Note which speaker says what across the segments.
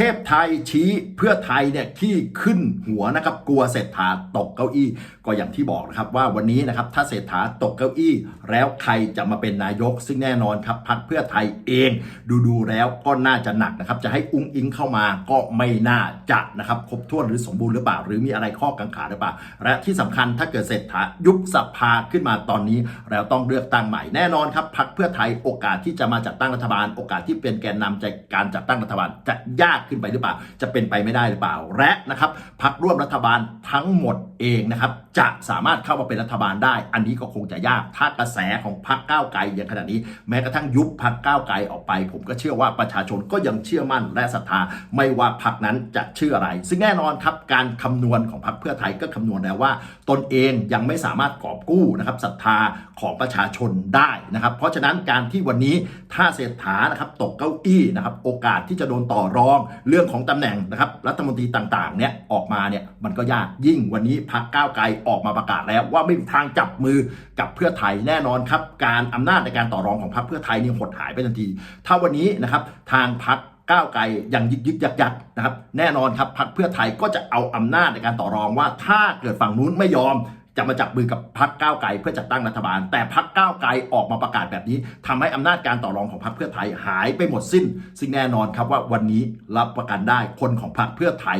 Speaker 1: ทพไทยชี้เพื่อไทยเนี่ยที่ขึ้นหัวนะครับกลัวเศรษฐาตกเก้าอี้ ก็อย่างที่บอกนะครับว่าวันนี้นะครับถ้าเศรษฐาตกเก้าอี้ แล้วใครจะมาเป็นนายก ซึ่งแน่นอนครับพักเพื่อไทยเอง ดูดูแล้วก็น่าจะหนักนะครับจะให้อุ้งอิงเข้ามาก็ไม่น่าจะนะครับครบถ้วนหรือสมบูรณ์หรือเปล่า หรือมีอะไรข้อกังขาหรือเปล่า และที่สำคัญถ้าเกิดเศรษฐายุบสภาขึ้นมาตอนนี้แล้วต้องเลือกตั้งใหม่แน่นอนครับพักเพื่อไทยโอกาสที่จะมาจัดตั้งรัฐบาล โอกาสที่เป็นแกนนำในการจัดตั้งรัฐบาลจะยากขึ้นไปหรือเปล่า จะเป็นไปไม่ได้หรือเปล่า และนะครับพักร่วมรัฐบาลทั้งหมดเองนะครับจะสามารถเข้ามาเป็นรัฐบาลได้ อันนี้ก็คงจะยากถ้ากระแสของพักก้าวไกลอย่างขนาดนี้ แม้กระทั่งยุบพักก้าวไกลออกไป ผมก็เชื่อว่าประชาชนก็ยังเชื่อมั่นและศรัทธาไม่ว่าพักนั้นจะชื่ออะไร ซึ่งแน่นอนครับการคำนวณของพักเพื่อไทยก็คำนวณแล้วว่า ตนเองยังไม่สามารถกอบกู้นะครับศรัทธาของประชาชนได้นะครับ เพราะฉะนั้นการที่วันนี้ถ้าเศรษฐานะครับตกเก้าอี้นะครับโอกาสที่จะโดนต่อรองเรื่องของตำแหน่งนะครับรัฐมนตรีต่างๆเนี่ยออกมาเนี่ยมันก็ยากยิ่งวันนี้พักก้าวไกลออกมาประกาศแล้วว่าไม่มีทางจับมือกับเพื่อไทยแน่นอนครับ การอำนาจในการต่อรองของพรรคเพื่อไทยนี่หดหายไปทันที ถ้าวันนี้นะครับทางพรรคก้าวไกลยังยึกยึกยักยักนะครับแน่นอนครับพรรคเพื่อไทยก็จะเอาอำนาจในการต่อรองว่าถ้าเกิดฝั่งนู้นไม่ยอม จะมาจับมือกับพรรคก้าวไกลเพื่อจัดตั้งรัฐบาล แต่พรรคก้าวไกลออกมาประกาศแบบนี้ทำให้อำนาจการต่อรองของพรรคเพื่อไทยหายไปหมดสิ้น ซึ่งแน่นอนครับว่าวันนี้รับประกันได้คนของพรรคเพื่อไทย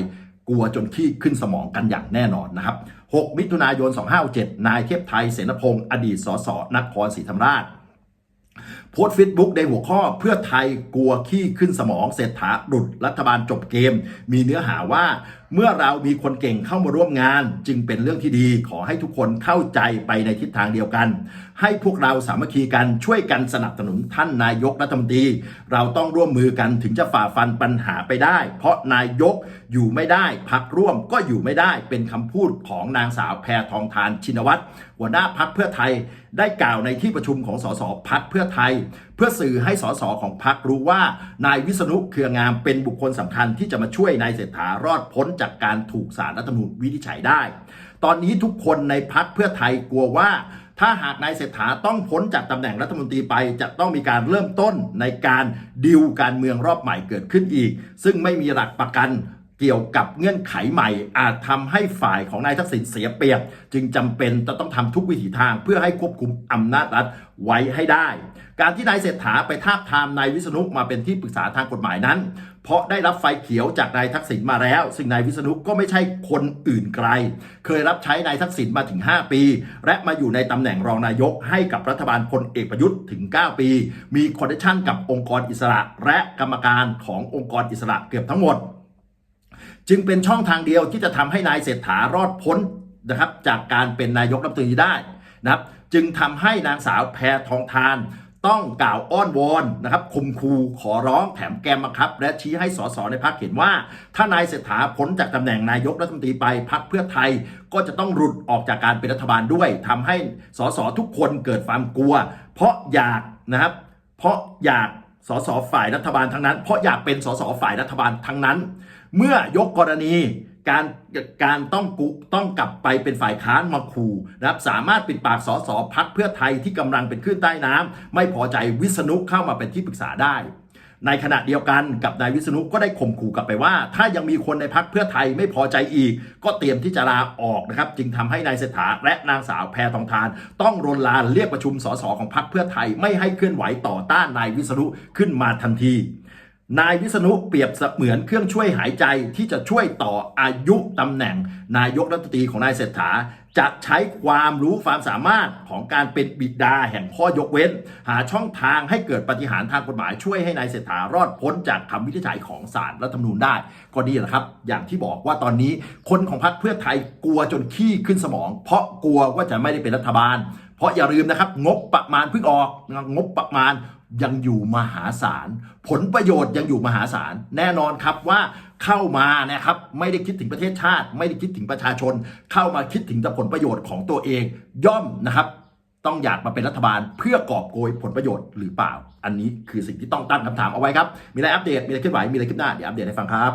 Speaker 1: กลัวจนขี้ขึ้นสมองกันอย่างแน่นอนนะครับ 6 มิถุนายน 257 นายเทพไทยเสนพงศ์อดีตสสนครศรีธรรมราชโพสต์เฟซบุ๊กในหัวข้อเพื่อไทยกลัวขี้ขึ้นสมองเศรษฐาหลุดรัฐบาลจบเกม มีเนื้อหาว่า เมื่อเรามีคนเก่งเข้ามาร่วมงาน จึงเป็นเรื่องที่ดีขอให้ทุกคนเข้าใจไปในทิศทางเดียวกัน ให้พวกเราสามัคคีกันช่วยกันสนับสนุนท่านนายกรัฐมนตรี เราต้องร่วมมือกันถึงจะฝ่าฟันปัญหาไปได้ เพราะนายกอยู่ไม่ได้พักร่วมก็อยู่ไม่ได้เป็นคำพูดของนางสาวแพทองทานชินวัตรหัวหน้าพักเพื่อไทย ได้กล่าวในที่ประชุมของสสพักเพื่อไทย พื่อสื่อให้สสของพักรู้ว่านายวิษณุเครืองามเป็นบุคคลสำคัญที่จะมาช่วยนายเศรษฐารอดพ้นจากการถูกสารรัฐธรรมนูญวินิจฉัยได้ ตอนนี้ทุกคนในพักเพื่อไทยกลัวว่า ถ้าหากนายเศรษฐาต้องพ้นจากตำแหน่งรัฐมนตรีไป จะต้องมีการเริ่มต้นในการดิวการเมืองรอบใหม่เกิดขึ้นอีก ซึ่งไม่มีหลักประกัน เกี่ยวกับเงื่อนไขใหม่ อาจทำให้ฝ่ายของนายทักษิณเสียเปรียบ จึงจำเป็นจะต้องทำทุกวิถีทางเพื่อให้ควบคุมอำนาจรัฐไว้ให้ได้ การที่นายเศรษฐาไปทาบทามนายวิษณุมาเป็นที่ปรึกษาทางกฎหมายนั้น เพราะได้รับไฟเขียวจากนายทักษิณมาแล้ว ซึ่งนายวิษณุก็ไม่ใช่คนอื่นไกล เคยรับใช้นายทักษิณมาถึง 5 ปี และมาอยู่ในตำแหน่งรองนายกให้กับรัฐบาลพลเอกประยุทธ์ถึง 9 ปี มีคอนเนคชั่นกับองค์กรอิสระ และกรรมการขององค์กรอิสระเกือบทั้งหมด จึงเป็นช่องทางเดียวที่จะทำให้นายเศรษฐารอดพ้นนะครับจากการเป็นนายกรัฐมนตรีได้นะครับจึงทำให้นางสาวแพทองทานต้องกล่าวอ้อนวอนนะครับคมคูขอร้องแถมแกมบังคับ และชี้ให้สสในพักเห็นว่า ถ้านายเศรษฐาพ้นจากตำแหน่งนายกรัฐมนตรีไปพักเพื่อไทย ก็จะต้องหลุดออกจากการเป็นรัฐบาลด้วยทำให้สสทุกคนเกิดความกลัว เพราะอยากนะครับ เพราะอยากสสฝ่ายรัฐบาลทั้งนั้น เพราะอยากเป็นสสฝ่ายรัฐบาลทั้งนั้น เมื่อยกกรณีการการต้องกุต้องกลับไปเป็นฝ่ายค้านมาขู่นะครับสามารถปิดปากสสพักเพื่อไทยที่กำลังเป็นคลื่นใต้น้ำไม่พอใจวิษณุเข้ามาเป็นที่ปรึกษาได้ ในขณะเดียวกันกับนายวิษณุก็ได้ข่มขู่กลับไปว่า ถ้ายังมีคนในพักเพื่อไทยไม่พอใจอีก ก็เตรียมที่จะลาออกนะครับ จึงทำให้นายเศรษฐาและนางสาวแพรทองทาน ต้องรนลานเรียกประชุมสสของพักเพื่อไทยไม่ให้เคลื่อนไหวต่อต้านนายวิษณุขึ้นมาทันที นายวิษณุเปรียบเสมือนเครื่องช่วยหายใจที่จะช่วยต่ออายุตำแหน่ง นายกรัฐมนตรีของนายเศรษฐา จะใช้ความรู้ความสามารถของการเป็นบิดาแห่งข้อยกเว้น หาช่องทางให้เกิดปฏิหารทางกฎหมายช่วยให้นายเศรษฐารอดพ้นจากคำวินิจฉัยของศาลรัฐธรรมนูญได้ ก็ดีแหละครับ อย่างที่บอกว่าตอนนี้คนของพรรคเพื่อไทยกลัวจนขี้ขึ้นสมอง เพราะกลัวว่าจะไม่ได้เป็นรัฐบาล เพราะอย่าลืมนะครับงบประมาณเพิ่งออกงบประมาณยังอยู่มหาศาล ผลประโยชน์ยังอยู่มหาศาล แน่นอนครับว่าเข้ามานะครับไม่ได้คิดถึงประเทศชาติ ไม่ได้คิดถึงประชาชน เข้ามาคิดถึงแต่ผลประโยชน์ของตัวเอง ย่อมนะครับ ต้องอยากมาเป็นรัฐบาลเพื่อกอบโกยผลประโยชน์หรือเปล่า อันนี้คือสิ่งที่ต้องตั้งคำถามเอาไว้ครับ มีอะไรอัปเดตมีอะไรเคลื่อนไหวมีอะไรคืบหน้าเดี๋ยวอัปเดตให้ฟังครับ